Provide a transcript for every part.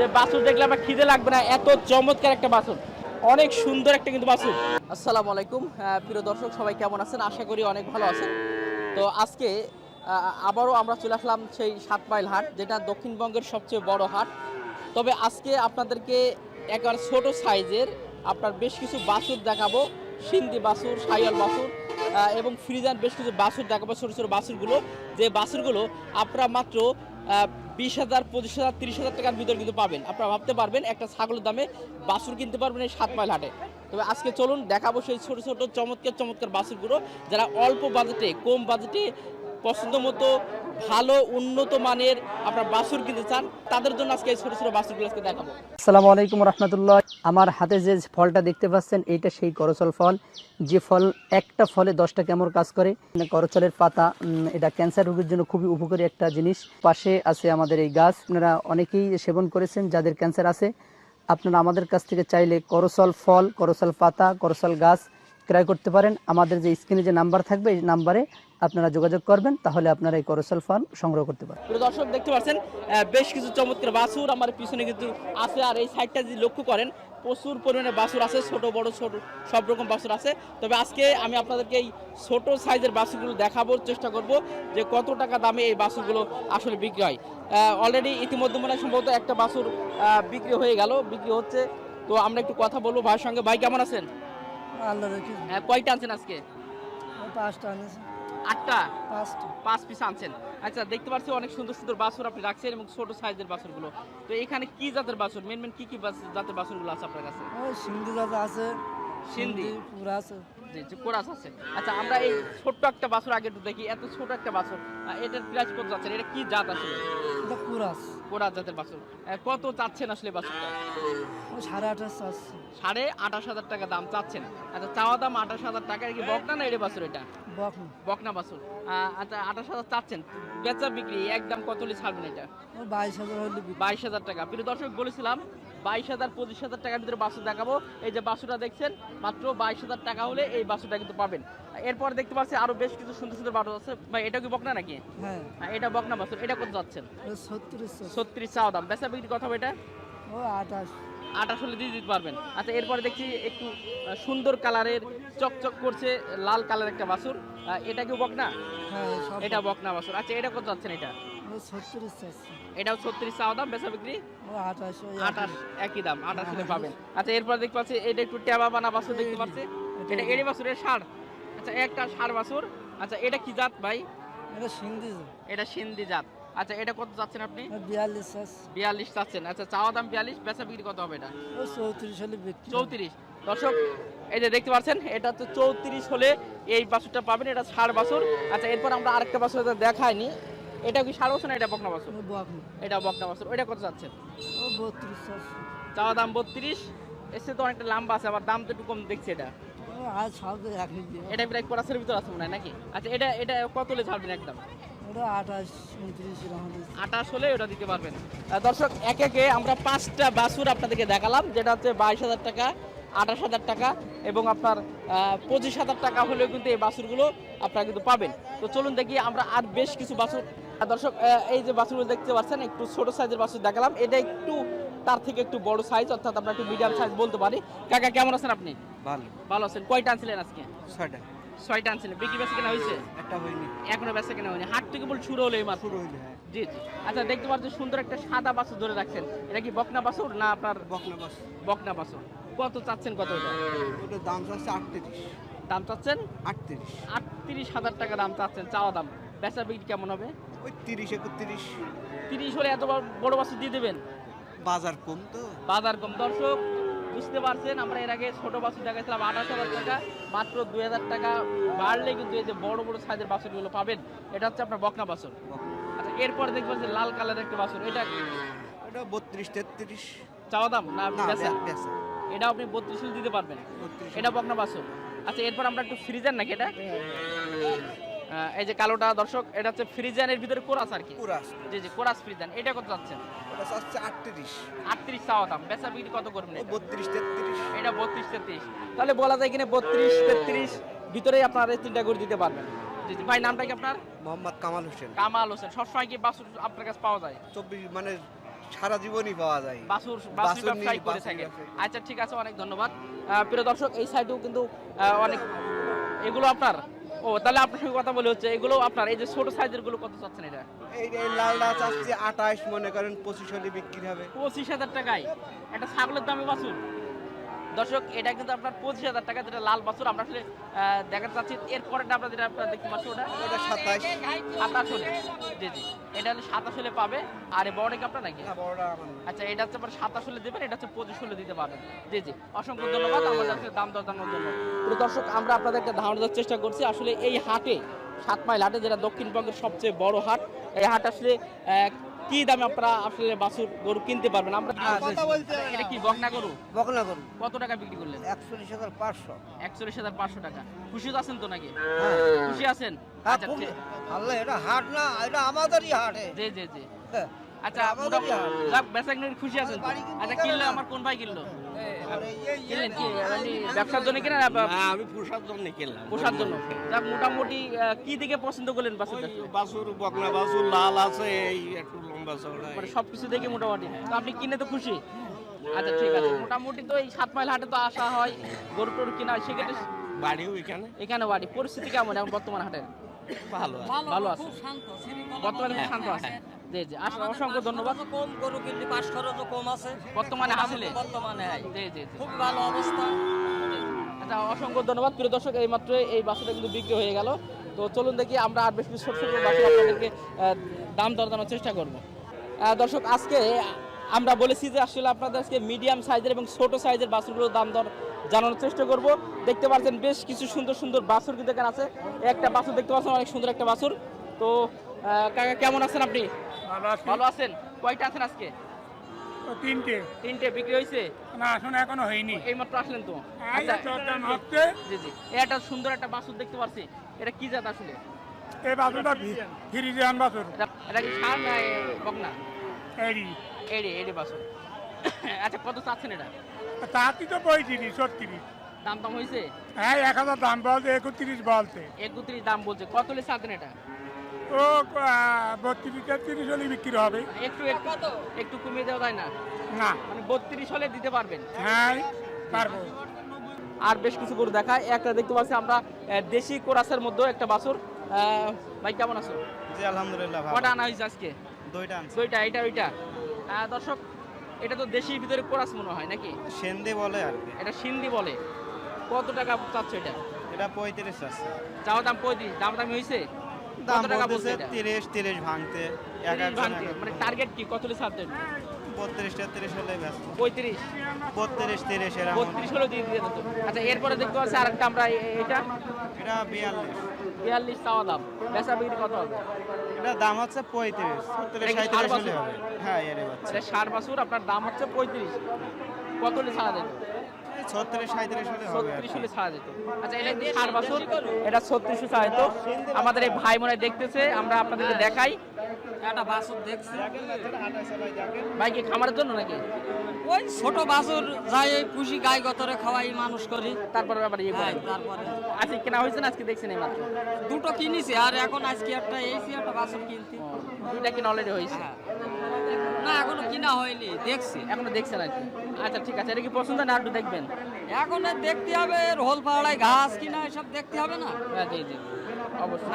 যে বাছুর দেখলে আমার খিদে লাগবে না এত চমৎকার একটা বাছুর অনেক সুন্দর একটা কিন্তু বাছুর আসসালামু আলাইকুম। প্রিয় দর্শক সবাই কেমন আছেন? আশা করি অনেক ভালো আছেন। তো আজকে আবারও আমরা চলে আসলাম সেই সাত মাইল হাট যেটা দক্ষিণবঙ্গের সবচেয়ে বড় হাট। তবে আজকে আপনাদেরকে একবার ছোট সাইজের আপনার বেশ কিছু বাছুর দেখাবো। সিন্ধি বাছুর সাইয়াল আহ, এবং ফ্রিজান বেশ কিছু বাছুর দেখাবো ছোটো ছোটো বাছুরগুলো যে বাছুরগুলো আপনারা মাত্র বিশ হাজার, পঁচিশ হাজার, তিরিশ হাজার টাকার ভিতরে কিন্তু পাবেন। আপনারা ভাবতে পারবেন, একটা ছাগলের দামে বাছুর কিনতে পারবেন এই সাত মাইল হাটে। তবে আজকে চলুন, দেখাবো সেই ছোটো ছোটো, চমৎকার চমৎকার বাছুরগুলো, যারা অল্প বাজেটে কম বাজেটে পছন্দ মতো ভালো, উন্নত মানের আপনার বাসুর কিনতে চান, তাদের জন্য আজকে ছোট ছোট বাছুরগুলো আজকে দেখাবো। আসসালামু আলাইকুম রহমতুল্লাহ। আমার হাতে যে ফলটা দেখতে পাচ্ছেন, এইটা সেই করচল ফল। যে ফল, একটা ফলে দশটা কেমন কাজ করে। মানে করচলের পাতা এটা ক্যান্সার রোগের জন্য খুবই উপকারী একটা জিনিস। পাশে আছে আমাদের এই গাছ। আপনারা অনেকেই সেবন করেছেন, যাদের ক্যান্সার আছে। আপনারা আমাদের কাছ থেকে চাইলে করচল ফল, করচল পাতা, করচল গাছ ক্রয় করতে পারেন। আমাদের যে স্ক্রিনে যে নাম্বার থাকবে, এই নাম্বারে আপনারা যোগাযোগ করবেন, তাহলে আপনারা এই করচল ফল সংগ্রহ করতে পারেন প্রিয় দর্শক, দেখতে পাচ্ছেন বেশ কিছু চমৎকার বাছুর আমার পিছনে কিন্তু আছে, আর এই সাইডটা যদি লক্ষ্য করেন, প্রচুর পরিমাণে বাছুর আছে, ছোট, বড়, ছোট, সব রকম বাছুর আছে। তবে আজকে আমি আপনাদেরকে এই ছোট সাইজের বাছুরগুলো দেখাবোর চেষ্টা করব যে কত টাকা দামে এই বাছুরগুলো আসলে বিক্রি হয়। অলরেডি ইতিমধ্যে মনে হয় সম্ভবত একটা বাছুর বিক্রি হয়ে গেল, বিক্রি হচ্ছে। তো আমরা একটু কথা বলব ভাইয়ের সঙ্গে। ভাই, কেমন আছেন? আল্লাহ রেখে হ্যাঁ, কয়টা আনছেন আজকে? পাঁচটা আনেছে। আটটা? পাঁচটা। পাঁচ পিস আনছেন। আচ্ছা দেখতে পাচ্ছি অনেক সুন্দর সুন্দর বাছুর আপনি রাখছেন এবং ছোট সাইজের বাছুরগুলো। তো এখানে কি জাতের বাছুর? মেন মেন কি কি জাতের বাছুরগুলো আছে আপনার কাছে? সিন্ধি দাদা আছে। সিন্ধি। পুরা আছে। জি জি কোরাস আছে। আচ্ছা আমরা এই ছোট্ট একটা বাছুর আগে একটু দেখি। এত ছোট একটা বাছুর এটার প্রাইস কত যাচ্ছেন এটা কি জাত আসলে এটা পুরাস কোরাস জাতের বাছুর? কত চাচ্ছেন আসলে বাছুরটা? সাড়ে আঠাশ আছে সাড়ে আঠাশ হাজার টাকা দাম চাচ্ছেন। আচ্ছা চাওয়া দাম আঠাশ হাজার টাকা কি বকনা না এটা বাছুর এটা? বকন বকনা বাছুর। আচ্ছা আঠাশ হাজার চাচ্ছেন। বেচা বিক্রি একদম কত হলে ছাড়বেন এটা? বাইশ হাজার হলে বাইশ হাজার টাকা। প্রিয় দর্শক বলেছিলাম বাইশ হাজার পঁচিশ হাজার টাকার ভিতরে বাসু দেখাবো। এই যে বাসুটা দেখছেন মাত্র বাইশ হাজার টাকা হলে এই বাসুটা কিন্তু পাবেন। এরপর দেখতে পাচ্ছি আরও বেশ কিছু সুন্দর সুন্দর বাসু আছে। ভাই এটা কি বকনা নাকি? হ্যাঁ। হ্যাঁ, এটা বকনা বাসুর এটা কত যাচ্ছেন? ছত্রিশ চাওয়া। দাম। বেচা বিক্রি কথা এটা? ও আঠাশ। আঠাশ হলে দিয়ে দিতে পারবেন। আচ্ছা এরপরে দেখছি একটু সুন্দর কালারের চকচক করছে লাল কালার একটা বাসুর। এটা কি বকনা? হ্যাঁ এটা বকনা বাসুর। আচ্ছা এটা কত যাচ্ছেন এটা? ছত্রিশ আছে এটাও ছত্রিশ চাওয়া দাম বেচা বিক্রি? আঠাশ আঠাশ একই। দাম আঠাশ হলে পাবেন। আচ্ছা এরপর দেখতে পাচ্ছি এটা একটু টেবা বানা বাছুর দেখতে পাচ্ছি। এটা এড়ি বাছুরের ষাড়। আচ্ছা একটা আচ্ছা এটা কি জাত ভাই? এটা সিন্ধি এটা সিন্ধি জাত। আচ্ছা এটা কত যাচ্ছেন আপনি? বিয়াল্লিশ বিয়াল্লিশ চাচ্ছেন আচ্ছা চাওয়া দাম বিয়াল্লিশ বেচা বিক্রি কত হবে এটা? চৌত্রিশ হলে চৌত্রিশ। দর্শক এই যে দেখতে পাচ্ছেন এটা তো চৌত্রিশ হলে এই বাছুরটা পাবেন এটা ষাড় বাছুর। আচ্ছা এরপর আমরা আরেকটা বাছুর দেখাইনি। এটা কি বাছুর না এটা বকনা বাছুর? এটা বকনা বাছুর। ওইটা কত যাচ্ছেন? চাওয়া দাম বত্রিশ। এসে তো অনেকটা লম্বা আছে আবার দাম তো একটু কম দেখছি এটা। এটা প্রায় কোরাসের ভিতর আছে মনে হয় নাকি? আচ্ছা এটা এটা কত হলে ছাড়বেন একদম? আঠাশ হলে। ওটা দিতে পারবেন। দর্শক একে একে আমরা পাঁচটা বাছুর আপনাদেরকে দেখালাম যেটা হচ্ছে বাইশ হাজার টাকা আঠাশ হাজার টাকা এবং আপনার পঁচিশ হাজার টাকা হলেও কিন্তু এই বাছুরগুলো আপনারা কিন্তু পাবেন। তো চলুন দেখি আমরা আর বেশ কিছু আহ, দর্শক এই যে বাছুরগুলো দেখতে পাচ্ছেন একটু ছোট সাইজের বাছুর দেখালাম। এটা একটু তার থেকে একটু বড় সাইজ অর্থাৎ আমরা একটু মিডিয়াম সাইজ বলতে পারি। কাকা কেমন আছেন আপনি? ভালো। ভালো আছেন। কয়টা আনছিলেন আজকে? ছয়টা। ছয়টা আনছিলেন। বিক্রি বেশি কেনা হয়েছে? একটা হয়নি। এখনও বেচা কেনা হয়নি। হাট থেকে বল শুরু হলো এই মাত্র শুরু হইলে হ্যাঁ। জি জি। আচ্ছা দেখতে পাচ্ছি সুন্দর একটা সাদা বাছুর ধরে রাখছেন। এটা কি বকনা বাছুর না আপনার বকনা বাস বকনা বাছুর? কত চাচ্ছেন কত এটা? ওটার দাম চাচ্ছে আটত্রিশ। দাম চাচ্ছেন? আটত্রিশ। আটত্রিশ হাজার টাকা দাম চাচ্ছেন চাওয়া দাম। বেচা বিক্রি কেমন হবে? ওই তিরিশ একত্রিশ। তিরিশ হলে এত বড়- বড় বাছুর দিয়ে দেবেন? বাজার কম তো। বাজার কম। দর্শক বুঝতে পারছেন আমরা এর আগে ছোট বাছুর দেখাইছিলাম আঠাশ হাজার টাকা মাত্র দুই হাজার টাকা। বাড়লে কিন্তু এই যে বড় বড় সাইজের বাছুরগুলো পাবেন এটা হচ্ছে আপনার বকনা বাছুর। আচ্ছা এরপরে দেখবেন যে লাল কালারের একটা বাছুর এটা ওটা বত্রিশ তেত্রিশ। চাওয়া দাম না এটা আপনি বত্রিশ দিতে পারবেন। এটা বকনা বাছুর। আচ্ছা এরপর আমরা একটু ফ্রিজার নাকি এটা? আহ, এই যে কালোটা দর্শক এটা হচ্ছে ফ্রিজানের ভিতরে কোরাস আর কি? পুরাস জি জি কোরাস ফ্রিজান এটা কত যাচ্ছে? আটত্রিশ। আটত্রিশ চাওয়া দাম। বেচা বিক্রি কত করবেন ও এটা? বত্রিশ তেত্রিশ। এটা বত্রিশ তেত্রিশ। তাহলে বলা যায় কিনা বত্রিশ তেত্রিশ ভিতরেই আপনার এই তিনটা করে দিতে পারবেন। জি জি। ভাই নামটা কি আপনার? মোহাম্মদ কামাল হোসেন। কামাল হোসেন। সবসময় কি বাস আপনার কাছে পাওয়া যায়? চব্বিশ মানে সারা জীবনই পাওয়া যায়। বাসুর বাসুর ব্যবসায়ী করে থাকে। আচ্ছা ঠিক আছে অনেক ধন্যবাদ। প্রিয় দর্শক এই সাইডেও কিন্তু অনেক এগুলো আপনার? ও তাহলে আপনার সঙ্গে কথা বলে হচ্ছে এগুলো আপনার এই যে ছোট সাইজেরগুলো কত চাচ্ছেন এটা? এই লালটা চাচ্ছি আঠাশ মনে করেন পঁচিশ হলে বিক্রি হবে। পঁচিশ হাজার টাকায়। একটা ছাগলের দামে বাছুর? দর্শক এটা কিন্তু আপনার পঁচিশ হাজার টাকা যেটা লাল বাছুর আমরা আসলে দেখাতে চাচ্ছি। এরপরেটা আমরা যেটা আপনারা দেখতে পাচ্ছি ওটা? এটা সাতাশ। সাতাশ হলে। জি জি। এটা হলে সাতাশ হলে পাবে। আর এই বড়টা কি আপনার নাকি। আচ্ছা এটা হচ্ছে আপনার সাতাশ হলে দেবেন এটা হচ্ছে পঁচিশ হলে দিতে পারবেন। জি জি। অসংখ্য ধন্যবাদ। আমাদের কাছে দাম দর জানানোর জন্য প্রিয় দর্শক আমরা আপনাদের একটা ধারণা দেওয়ার চেষ্টা করছি। আসলে এই হাটে সাত মাইল হাটে যেটা দক্ষিণবঙ্গের সবচেয়ে বড় হাট এই হাট আসলে কি দামে আপনারা আসলে বাছুর গরু কিনতে পারবেন? আমরা এটা কি বকনা গরু? বকনা গরু। কত টাকা বিক্রি করলেন? একচল্লিশ হাজার পাঁচশো। একচল্লিশ হাজার পাঁচশো টাকা। খুশি তো আছেন তো নাকি? খুশি আছেন? হ্যাঁ, আচ্ছা ঠিক- আল্লাহ এটা হাট না এটা আমাদেরই হাট জি জি জি। হ্যাঁ। আচ্ছা আমাদেরই মোটামুটি হাট। যাক বেচা কিনে খুশি আছেন তো? বাড়ি কিনতে আচ্ছা কিনলে না। আমার কোন ভাই কিনলো? কিনলেন কি? মানে ব্যবসার জন্য কিনা আমি পোষার জন্য কিনলাম। পোষার জন্য। যাক মোটামুটি কি দিকে পছন্দ করলেন বাসুর ওই বকনা বাছুর লাল আছে এই একটু লম্বা চওড়া মানে সবকিছু দেখে মোটামুটি। তো আপনি কিনে তো খুশি? আচ্ছা ঠিক আছে। মোটামুটি তো এই সাত মাইল হাটে তো আসা হয় গরু টরু কিনা হয় সেক্ষেত্রে বাড়ি ওইখানে? এখানে বাড়ি। পরিস্থিতি কেমন এখন বর্তমান হাটে? ভালো ভালো আছে। বর্তমানে শান্ত। আছে। জি জি। আসলে অসংখ্য ধন্যবাদ। কম গরু কিনলে পাঁচ খরচও কম আছে। বর্তমানে হাসিলে? বর্তমানে জি জি জি। খুব ভালো অবস্থা। আচ্ছা অসংখ্য ধন্যবাদ। প্রিয় দর্শক এই মাত্র এই বাসুটা কিন্তু বিক্রি হয়ে গেল। তো চলুন দেখি আমরা আর বেশ কিছু ছোট ছোট আপনাদেরকে দাম দর জানার চেষ্টা করব। দর্শক আজকে আমরা বলেছি যে আসলে আপনাদের আজকে মিডিয়াম সাইজের এবং ছোট সাইজের বাসুরগুলোর দাম দর জানানোর চেষ্টা করব। দেখতে পাচ্ছেন বেশ কিছু সুন্দর সুন্দর বাসুর কিন্তু এখানে আছে। একটা বাসুর দেখতে পাচ্ছেন অনেক সুন্দর একটা বাসুর। তো কাকা কেমন আছেন আপনি? ভালো আছেন? কয়টা আছেন আজকে? তিনটে। তিনটে বিক্রি হয়েছে? না আসলে এখনও হয়নি। আসলেন তো? আচ্ছা চর্চা জি জি এটা সুন্দর একটা বাছুর দেখতে পাচ্ছি এটা কি জাত আসলে? এই বাছুরটা ফিরিজিয়ান বাছুর। এটা কি সার না বকনা? এড়ে এড়ে বাছুর। আচ্ছা কত চাচ্ছেন এটা? তাঁতি তো পঁয়ত্রিশ ছত্রিশ। দাম দাম হয়েছে? হ্যাঁ এক হাজার দাম বলছে একত্রিশ বলছে। একত্রিশ দাম বলছে। কত হলে চাচ্ছেন এটা? ও বত্রিশ তেত্রিশ হলে বিক্রি হবে। একটু একটু একটু কমিয়ে দেওয়া যায় না? না। মানে বত্রিশ হলে দিতে পারবেন? হ্যাঁ পারব। আর বেশ কিছু গরু দেখায়। একটা দেখতে পাচ্ছি আমরা দেশি কোরাসের মধ্যেও একটা বাছুর। ভাই কেমন আছো? জি আলহামদুলিল্লাহ কটা আনা হয়েছে আজকে? দুইটা আনছি। দুইটা এটা ওইটা। দর্শক এটা তো দেশির ভিতরে কোরাস মনে হয় নাকি? সেন্দে বলে আর কি। এটা সিন্ধি বলে। কত টাকা চাচ্ছ এটা? এটা পঁয়ত্রিশ আছে। চাওয়া দাম পঁয়ত্রিশ দাম দামি হয়েছে দাম টাকা বলছে তিরিশ তিরিশ ভাঙতে এক মানে টার্গেট কি? কত দেন বত্রিশ তেত্রিশ হলে ব্যস্ত। পঁয়ত্রিশ? বত্রিশ তিরিশ এরকম বত্রিশ হলেও দিয়ে দিয়ে আচ্ছা এরপরে দেখতে পাচ্ছি আরেকটা আমরা এটা? এটা বিয়াল্লিশ। বিয়াল্লিশ চাওয়া দাম। বেচা বিক্রি কত হবে? এটা দাম হচ্ছে পঁয়ত্রিশ সাঁত্রিশ হলে? হবে। হ্যাঁ এর বাচ্চা। বাছুর আপনার দাম হচ্ছে পঁয়ত্রিশ। কত হলে ছাড়া ছত্রিশ সাঁত্রিশ হলে ছত্রিশ হলে ছাড়া যেত। আচ্ছা এটা ষাট বাছুর এটা ছত্রিশশো ছাড়া যেত। আমাদের এই ভাই মনে দেখতেছে আমরা আপনাদেরকে দেখাই। একটা বাছুর দেখছি। ভাই কি খামারের জন্য নাকি? ওই ছোট বাছুর যাই পুষি গাই গতরে খাওয়াই মানুষ করি। তারপরে আবার ইয়ে হ্যাঁ, করেন তারপরে। আজকে কেনা হয়েছে না আজকে দেখছেন এই মাত্র? দুটো কিনেছি আর এখন আজকে একটা এইছি একটা বাছুর কিনছি। দুইটা কিনা অলরেডি হয়েছে। হ্যাঁ। না এখনও কিনা হয়নি দেখছি। এখনও দেখছেন আর কি। আচ্ছা ঠিক আছে এটা কি পছন্দ না একটু দেখবেন? এখন আর দেখতে হবে রোল পাহাড়ায় ঘাস কিনা এসব দেখতে হবে না? হ্যাঁ জি জি অবশ্যই।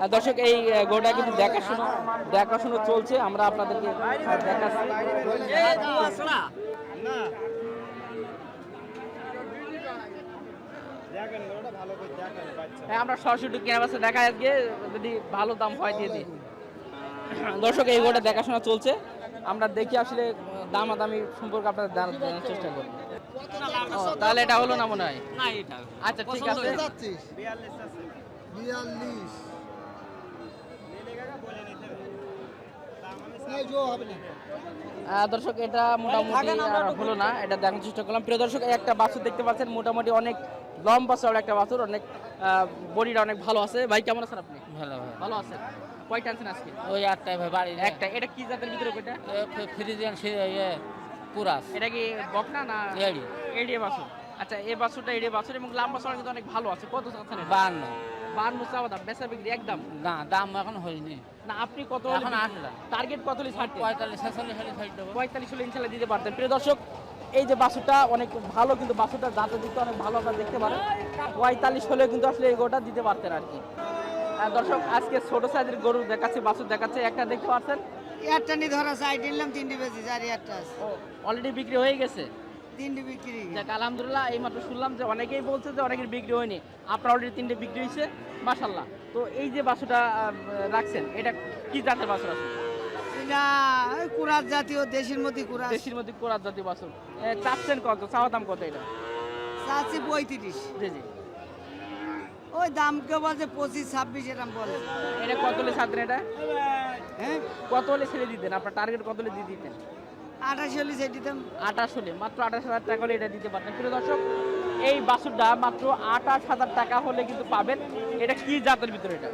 না দর্শক এই গোটা কিন্তু দেখাশোনা দেখাশোনা চলছে আমরা আপনাদেরকে দেখাচ্ছি। হ্যাঁ আমরা সরাসরি কেনা বেচা দেখা আজকে যদি ভালো দাম হয় দিয়ে দিই। দর্শক এই গোটা দেখাশোনা চলছে। আমরা দেখি আসলে দামাদামি সম্পর্কে আপনাদের জানার চেষ্টা করি ও, তাহলে এটা হলো না মনে হয়? না এটা আচ্ছা ঠিক আছে। দর্শক এটা মোটামুটি হলো না এটা দেখার চেষ্টা করলাম। প্রিয় দর্শক একটা বাছুর দেখতে পাচ্ছেন মোটামুটি অনেক লম্বা চওড়া একটা বাছুর অনেক বডিটা অনেক ভালো আছে। ভাই কেমন আছেন আপনি? ভালো ভালো। আছেন। কয়টা আনছেন আজকে? ওই আটটায় ভাই বাড়ি একটা। এটা কি জাতের ভিতরে কয়টা? ফ্রিজিয়ান ইয়ে কুরাস এটা কি বকনা না এড়ি। এড়িয়ে বাছুর? আচ্ছা এই বাসুটা এই বাছুর এবং লাম্বা চড়া কিন্তু অনেক ভালো আছে। কত এটা? বান্ন। বান্ন চাওয়া দাম। বেচা বিক্রি একদম? না দাম এখন হয়নি। না আপনি কত এখন আসলাম টার্গেট কত হলে ছাড়তে? পঁয়তাল্লিশ ছেচল্লিশ হলে পঁয়তাল্লিশ হলে ইনশাল্লাহ দিতে পারতেন। প্রিয় দর্শক এই যে বাসুটা অনেক ভালো কিন্তু বাছুরটা দাঁতের দিকটা অনেক ভালো আপনারা দেখতে পারেন। পঁয়তাল্লিশ হলে কিন্তু আসলে এই গোটা দিতে পারতেন আর কি। আর দর্শক আজকে ছোট সাইজের গরু দেখাচ্ছে বাছুর দেখাচ্ছে। একটা দেখতে পাচ্ছেন? একটা নি ধরা সাইড নিলাম তিনটি বেশি চারি একটা ও অলরেডি বিক্রি হয়ে গেছে? তিনটি বিক্রি। যাক আলহামদুলিল্লাহ এই মাত্র শুনলাম যে অনেকেই বলছে যে অনেকের বিক্রি হয়নি। আপনার অলরেডি তিনটে বিক্রি হয়েছে মাশাল্লাহ তো এই যে বাসুটা রাখছেন এটা কি জাতের বাসু আছে? এটা ওই কুরাত জাতীয় দেশের মধ্যে কুরাত। দেশির মধ্যে কোরাত জাতীয় বাছুর। এ, চাচ্ছেন কত? চাওয়া দাম কত এটা? চাচ্ছি পঁয়ত্রিশ। জি জি। ওই দাম কে বলছে পঁচিশ ছাব্বিশ এরকম বলে। এটা কত হলে ছাড়তেন এটা? হ্যাঁ? কত হলে ছেড়ে দিতেন? আপনার টার্গেট কত হলে দিয়ে দিতেন? আঠাশ হলে সেটি দিতাম। আঠাশ হলে মাত্র আঠাশ হাজার টাকা হলে এটা দিতে পারতেন। প্রিয় দর্শক এই বাছুরটা মাত্র আঠাশ হাজার টাকা হলে কিন্তু পাবেন। এটা কি জাতের ভিতরে এটা?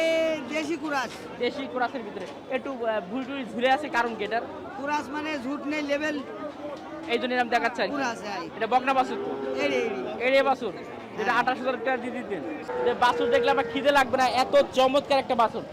এই দেশি কুরাস। দেশি ক্রাসের ভিতরে। একটু ভুল টুল ঝুলে আছে কারণ কি এটার? কুরাস মানে ঝুট নেই লেভেল এই জন্য নাম দেখাচ্ছে। এটা বকনা বাছুর তো। এড়িয়ে বাছুর যেটা আঠাশ হাজার টাকা দিয়ে দিতেন। যে বাছুর দেখলে আমার খিদে লাগবে না এত চমৎকার একটা বাছুর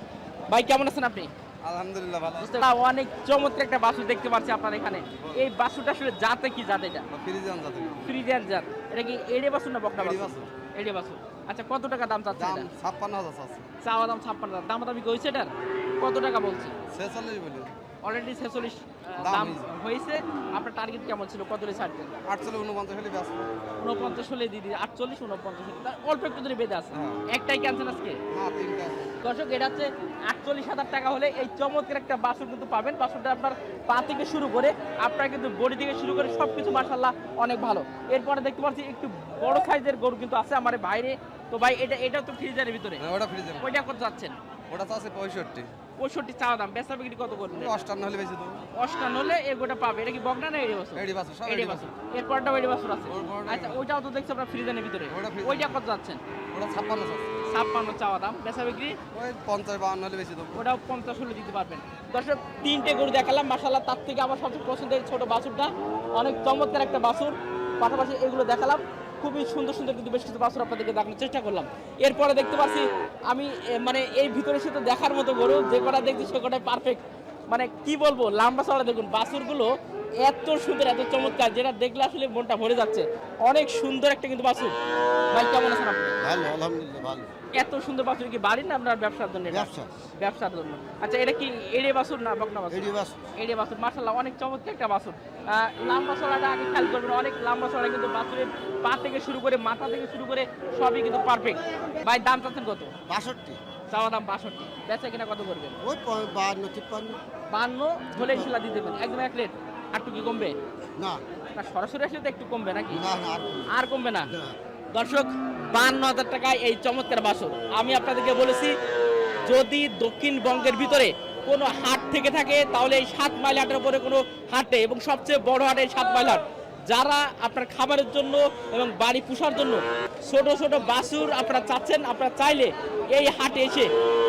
ভাই কেমন আছেন আপনি? আলহামদুলিল্লাহ ভালো অনেক চমৎকার একটা বাসু দেখতে পাচ্ছি আপনার এখানে। এই বাসুটা আসলে জাতে কি জাতে এটা? ফ্রিজিয়ান জাতের ফ্রিজিয়ান জাত। এটা কি এড়ে বাসু না বকনা বাছুর? বাছুর। এড়ে বাসু আচ্ছা কত টাকা দাম চাচ্ছে এটা? ছাপ্পান্ন হাজার আছে চাওয়া দাম ছাপ্পান্ন হাজার। দাম দামি হয়েছে এটার? কত টাকা বলছে? ছেচল্লিশ বলি অলরেডি ছেচল্লিশ দাম হয়েছে। আপনার টার্গেট কেমন ছিল? কত হলে ছাড়তেন আটচল্লিশ উনপঞ্চাশ হলে ব্যস্ত। উনপঞ্চাশ হলে দিদি আটচল্লিশ উনপঞ্চাশ তার অল্প একটু ধরে বেঁধে আছে। হ্যাঁ। একটাই ক্যান্সেল আজকে? দর্শক এটা হচ্ছে আটচল্লিশ হাজার টাকা হলে এই চমৎকার একটা বাসন কিন্তু পাবেন। বাসনটা আপনার পা থেকে শুরু করে আপনার কিন্তু বডি থেকে শুরু করে সব কিছু মার্শাল্লাহ অনেক ভালো। এরপরে দেখতে পাচ্ছি একটু বড় সাইজের গরু কিন্তু আছে আমার বাইরে। তো ভাই এটা এটা তো ফ্রিজারের ভিতরে? হ্যাঁ, ওটা ফ্রিজিয়ান ওইটা কত যাচ্ছেন? ওটা তো আছে পঁয়ষট্টি। পঁয়ষট্টি চাওয়া দাম বেচা বিক্রি কত করবেন অষ্টান্ন হলে বেশি দেবো। অষ্টান্ন হলে এগোটা পাবে। এটা কি বকনা না এড়ে বছর? এড়ি বাছুর, এড়ি বছর। এরপরটাও এড়ে বছর আছে। আচ্ছা ওইটাও তো দেখছি আপনার ফ্রিজারের ভিতরে। ওইটা কত যাচ্ছেন? ওটা ছাপ্পান্ন ছাপ্পান্ন চাওয়া দাম বেচা বিক্রি? ওই পঞ্চাশ বাউন্ন হলে বেশি দেবো। ওটাও পঞ্চাশ হলে দিতে পারবেন। দর্শক তিনটে গরু দেখালাম মাসাল্লাহ তার থেকে আমার সবচেয়ে পছন্দের ছোট বাছুরটা। অনেক চমৎকার একটা বাছুর। পাশাপাশি এগুলো দেখালাম। খুবই সুন্দর সুন্দর কিন্তু বেশ কিছু বাছুর আপনাদেরকে দেখানোর চেষ্টা করলাম। এরপরে দেখতে পাচ্ছি আমি মানে এই ভিতরে সে তো দেখার মতো গরু যে কটা দেখছি সে কটাই পারফেক্ট মানে কি বলব, লাম্বা চড়া দেখুন, বাছুরগুলো এত সুন্দর, এত চমৎকার, যেটা দেখলে আসলে মনটা ভরে যাচ্ছে। অনেক সুন্দর একটা কিন্তু বাছুর। ভাই, কেমন আছেন আপনি? ভালো, আলহামদুলিল্লাহ, ভালো। এত সুন্দর বাছুর কি বাড়ির না আপনার ব্যবসার জন্য ব্যবসা। ব্যবসার জন্য। আচ্ছা এটা কি এড়ে বাছুর না বকনা বাছুর? এড়ি বাছুর। এড়ে বাছুর। মাশাআল্লাহ অনেক চমৎকার একটা বাছুর। লাম্বা চড়াটা আগে খেয়াল করবেন অনেক লাম্বা চড়া কিন্তু বাছুরের পা থেকে শুরু করে মাথা থেকে শুরু করে সবই কিন্তু পারফেক্ট ভাই দাম চাচ্ছেন কত? বাষট্টি। চাওয়া দাম বাষট্টি। বেচা কিনা কত করবেন? ওই বাহান্ন তিপ্পান্ন। বান্ন হলে ইনশাল্লাহ দিয়ে দেবেন একদম এক প্লেট আর কি কমবে? না। সরাসরি আসলে তো একটু কমবে নাকি? না আর কমবে। না। দর্শক বান্ন হাজার টাকায় এই চমৎকার বাসর আমি আপনাদেরকে বলেছি, যদি দক্ষিণবঙ্গের ভিতরে কোনো হাট থেকে থাকে, তাহলে এই সাত মাইল হাটের উপরে কোনো হাটে এবং সবচেয়ে বড় হাটে এই সাত মাইল হাট। যারা আপনার খাবারের জন্য এবং বাড়ি পোষার জন্য ছোট ছোট বাছুর আপনারা চাচ্ছেন, আপনারা চাইলে এই হাটে এসে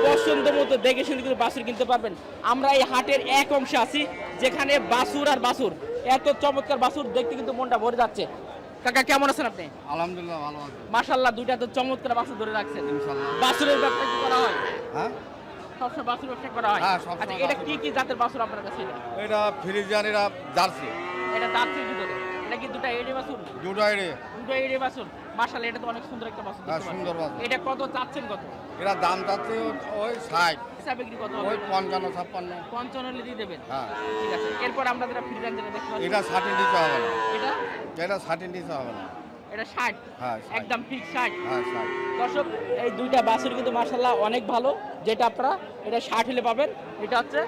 পছন্দ মতো দেখে শুনে কিন্তু বাছুর কিনতে পারবেন। আমরা এই হাটের এক অংশে আছি, যেখানে বাছুর আর বাছুর এত চমৎকার বাছুর দেখতে কিন্তু মনটা ভরে যাচ্ছে। কাকা কেমন আছেন আপনি? আলহামদুলিল্লাহ ভালো আছি। মাশাআল্লাহ দুইটা তো চমৎকার বাছুর ধরে রাখছেন। ইনশাআল্লাহ। বাছুরের ব্যবসা কি করা হয়? হ্যাঁ? সবসময় বাছুর ব্যবসা করা হয়? হ্যাঁ, আচ্ছা এটা কি কি জাতের বাছুর আপনার কাছে এটা? ফ্রিজিয়ান এটা জার্সি। এটা দাঁতের ভিতরে। এটা কি দুটো এড়ে বাছুর? দুটো এড়ে। দুটো এড়ে বাছুর। মাশাল্লাহ এটা তো অনেক সুন্দর একটা বাছুর হ্যাঁ, সুন্দর বাছুর। এটা কত চাচ্ছেন কত? এরা দাম চাচ্ছে ওই ষাট। হিসাব বিক্রি কত ওই পঞ্চান্ন ছাপ্পান্ন। পঞ্চান্ন হলে দিয়ে দেবেন? হ্যাঁ। ঠিক আছে এরপর আমরা যেটা ফ্রিজান যেটা দেখতে পাচ্ছি এটা ষাটের নিচে হবে না। এটা? এটা ষাটের নিচে হবে না। এটা ষাট? হ্যাঁ, একদম ঠিক ষাট। হ্যাঁ ষাট। দর্শক এই দুইটা বাছুর কিন্তু মার্শাল্লাহ অনেক ভালো। যেটা আপনারা এটা ষাট হলে পাবেন এটা হচ্ছে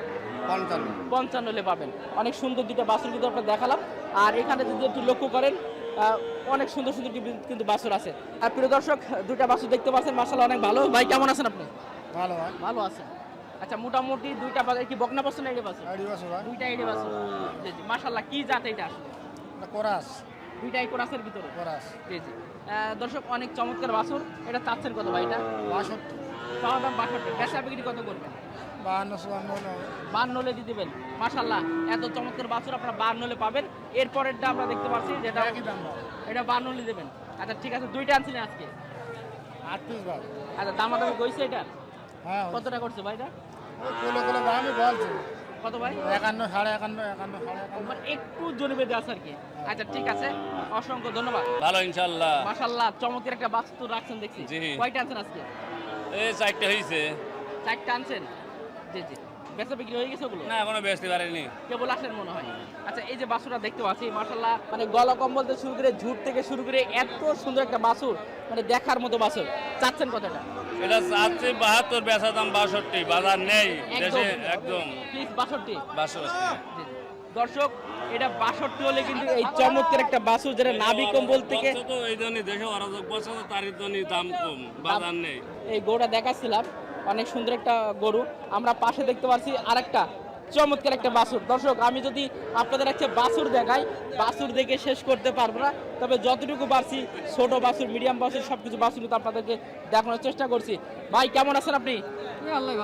পঞ্চান্ন। পঞ্চান্ন হলে পাবেন। অনেক সুন্দর দুটো বাছুর কিন্তু আপনার দেখালাম। আর এখানে যদি একটু লক্ষ্য করেন অনেক সুন্দর সুন্দর কিন্তু- বাছুর আছে। আর প্রিয় দর্শক দুটা বাছুর দেখতে পাচ্ছেন মার্শাল্লাহ অনেক ভালো। ভাই কেমন আছেন আপনি? ভালো হয় ভালো আছেন। আচ্ছা মোটামুটি দুইটা বাছুর কি বকনা বাছুর না এড়ে বাছুর? এড়ি বাছুর হয় দুইটা এড়ে বাছুর। জি জি মার্শাল্লাহ কি জাত এটা আসলে? কোরাস। দুইটাই কোরাসের ভিতরে? কোরাস। জি জি। দর্শক অনেক চমৎকার বাছুর। এটা চাচ্ছেন কত ভাই এটা? বাষট্টি। চাওয়া দাম বাষট্টি। বেচা বিক্রি কত করবেন? বাহান্ন চুয়ান্ন হলে হলে দিয়ে দেবেন। মাশাল্লাহ এত চমৎকার বাছুর আপনারা বান্ন হলে পাবেন। এরপরেরটা আমরা দেখতে পাচ্ছি যেটা এটা বান্ন হলে দেবেন। আচ্ছা ঠিক আছে দুইটা আনছিলেন আজকে। আটত্রিশ বার আচ্ছা কইছে এটা? হ্যাঁ কতটা করছে ভাই এটা কোলে কোলে আমি বলছি কত ভাই? একান্ন সাড়ে একান্ন একান্ন সাড়ে মানে একটু জোরে বেঁধে আছে আর কি। আচ্ছা ঠিক আছে অসংখ্য ধন্যবাদ। ভালো ইনশাল্লাহ মাশাল্লাহ চমৎকার একটা বাস্তু রাখছেন দেখছি। জি। কয়টা আনছেন আজকে? এই চারটে হয়েছে চারটা আনছেন? জি জি। বেচা বিক্রি হয়ে গেছে ওগুলো? না এখনও বেচতে পারেনি কেবল আসেন মনে হয়। আচ্ছা এই যে বাসুরটা দেখতে পাচ্ছি মাশাল্লাহ মানে গলা কম্বল থেকে শুরু করে ঝুট থেকে শুরু করে এত সুন্দর একটা বাসুর মানে দেখার মতো বাসুর। চাচ্ছেন কতটা? এটা চাচ্ছি বাহাত্তর বেচা দাম বাষট্টি বাজার নেই দেশে একদম। প্লিজ বাষট্টি। বাষট্টি। জি, জি। দর্শক এটা বাষট্টি হলে কিন্তু এই চমৎকার একটা বাসুর যেটা নাভি কম্বল থেকে বলছে তো এই জন্যই দেশে অরাজক বছর তারই জন্যই দাম কম বাজার নেই। এই গরুটা দেখাচ্ছিলাম। অনেক সুন্দর একটা গরু। আমরা পাশে দেখতে পাচ্ছি আরেকটা চমৎকার একটা বাছুর। দর্শক আমি যদি আপনাদের একটা বাছুর দেখাই বাছুর দেখে শেষ করতে পারব না। তবে যতটুকু পারছি ছোট বাছুর মিডিয়াম বাছুর সব কিছু কিন্তু আপনাদেরকে দেখানোর চেষ্টা করছি। ভাই কেমন আছেন আপনি? আল্লাহ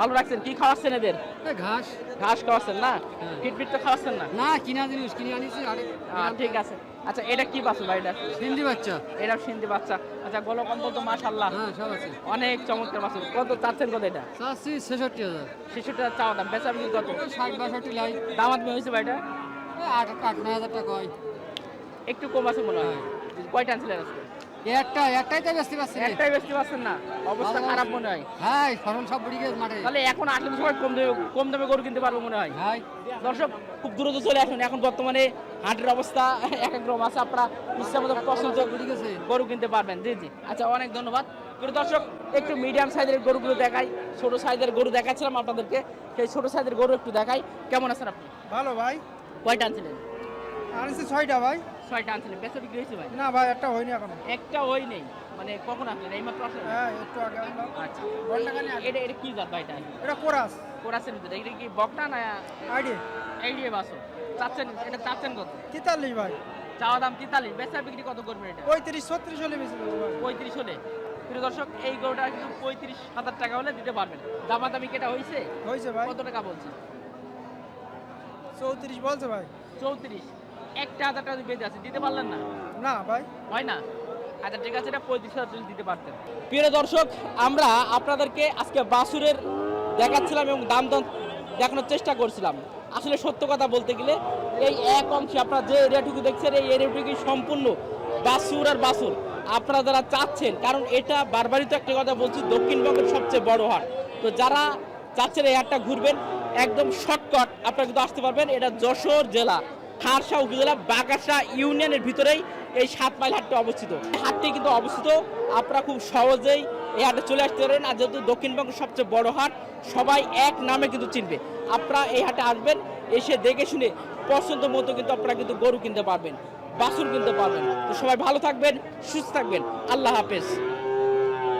ভালো রাখছেন? কি খাওয়াচ্ছেন এদের? ঘাস। ঘাস খাওয়াচ্ছেন না? ফিটফিট তো খাওয়াচ্ছেন না? না কিনা জিনিস কিনে আনিছি ঠিক আছে। আচ্ছা এটা কি বাছুর ভাই এটা? সিন্ধি বাচ্চা। এটা সিন্ধি বাচ্চা। আচ্ছা গলকম্বল তো মাশাল্লাহ হ্যাঁ সব আছে। অনেক চমৎকার বাছুর কত চাচ্ছেন কত এটা? চাচ্ছি ছেষট্টি হাজার। শিশুটা চাওয়া দাম। বেচা বিক্রি কত? ষাট বাষট্টি লাই। দামাত হয়েছে ভাইটা আট আট নয় হাজার টাকা হয়। একটু কম আছে মনে হয়। কয়টা আনছিলেন আজকে? একটা একটাই তো বেচতে একটাই বেচতে পারছেন না। অবস্থা খারাপ মনে হয়। হ্যাঁ ফসল সব বুড়ি গেছে মাঠে। তাহলে এখন আসলে সবাই কম দামে কম দামে গরু কিনতে পারব মনে হয়। হ্যাঁ দর্শক খুব দ্রুত চলে আসুন। এখন বর্তমানে হাটের অবস্থা এক এক রকম আছে। আপনারা ইচ্ছা মতো পছন্দ বুড়ি গেছে। গরু কিনতে পারবেন। জি জি। আচ্ছা অনেক ধন্যবাদ। দর্শক একটু মিডিয়াম সাইজের গরুগুলো দেখাই। ছোট সাইজের গরু দেখাচ্ছিলাম আপনাদেরকে। সেই ছোট সাইজের গরু একটু দেখাই। কেমন আছেন আপনি? ভালো ভাই। কয়টা আনছিলেন? আনছি ছয়টা ভাই। ছয়টা আনছিলেন বেচা বিক্রি হয়েছে ভাই? না ভাই একটা হয়নি এখনও। একটা ওই নেই মানে কখন আসলেন এইমাত্র আসলেন হ্যাঁ একটু আগে আচ্ছা। এটা এটা কি জাত ভাই এটা? এটা কোরাস। কোরাসের ভিতরে। এটা কি বকনা না আইডি এইডিএ বাসো চাচ্ছেন এটা চাচ্ছেন কত? তেতাল্লিশ ভাই। চাওয়া দাম তেতাল্লিশ বেচা বিক্রি কত করবেন এটা? পঁয়ত্রিশ ছত্রিশ হলে বেশি পঁয়ত্রিশ হলে। প্রিয় দর্শক এই গরুটা কিন্তু পঁয়ত্রিশ হাজার টাকা হলে দিতে পারবেন। দামাদামি কেটা হয়েছে হয়েছে ভাই। কত টাকা বলছে চৌত্রিশ বলছে ভাই। চৌত্রিশ। একটা হাজার টাকা বেঁধে আছে দিতে পারলেন না? না ভাই। হয় না? আচ্ছা ঠিক আছে এটা পঁয়ত্রিশ হাজার টাকা দিতে পারতেন। প্রিয় দর্শক আমরা আপনাদেরকে আজকে বাসুরের দেখাচ্ছিলাম এবং দাম দাম দেখানোর চেষ্টা করছিলাম। আসলে সত্য কথা বলতে গেলে এই এক অংশে আপনারা যে এরিয়াটুকু দেখছেন এই এরিয়াটুকু সম্পূর্ণ বাসুর আর বাসুর। আপনারা যারা চাচ্ছেন কারণ এটা বারবারই তো একটা কথা বলছি দক্ষিণবঙ্গের সবচেয়ে বড় হাট। তো যারা চাচ্ছেন এই হাটটা ঘুরবেন একদম শর্টকাট আপনারা কিন্তু আসতে পারবেন এটা যশোর জেলা। খারসা উপজেলা বাগাসা ইউনিয়নের ভিতরেই এই সাত মাইল হাটটি অবস্থিত। হাটটি কিন্তু অবস্থিত, আপনারা খুব সহজেই এই হাটে চলে আসতে পারেন আর যেহেতু দক্ষিণবঙ্গের সবচেয়ে বড় হাট, সবাই এক নামে কিন্তু চিনবে। আপনারা এই হাটে আসবেন, এসে দেখে শুনে পছন্দ মতো কিন্তু আপনারা কিন্তু গরু কিনতে পারবেন, বাছুর কিনতে পারবেন। তো সবাই ভালো থাকবেন, সুস্থ থাকবেন। আল্লাহ হাফেজ।